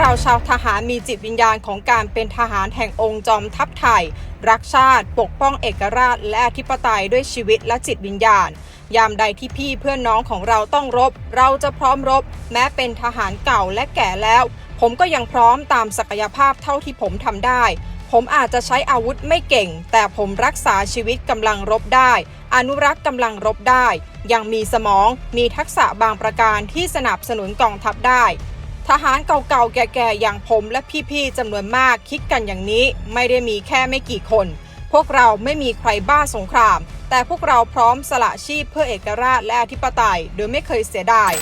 เราชาวทหารมีจิตวิญญาณของการเป็นทหารแห่งองค์จอมทัพไทย รักชาติ ปกป้องเอกราช และอธิปไตยด้วยชีวิตและจิตวิญญาณ ยามใดที่พี่เพื่อนน้องของเราต้องรบ เราจะพร้อมรบ แม้เป็นทหารเก่าและแก่แล้ว ผมก็ยังพร้อมตามศักยภาพเท่าที่ผมทำได้ ผมอาจจะใช้อาวุธไม่เก่ง แต่ผมรักษาชีวิตกำลังรบได้ อนุรักษ์กำลังรบได้ ยังมีสมอง มีทักษะบางประการที่สนับสนุนกองทัพได้ ทหารเก่าๆ แก่ๆ อย่างผมและพี่ๆจำนวนมากคิดกันอย่างนี้ไม่ได้มีแค่ไม่กี่คน พวกเราไม่มีใครบ้าสงคราม แต่พวกเราพร้อมสละชีพเพื่อเอกราชและอธิปไตย โดยไม่เคยเสียดาย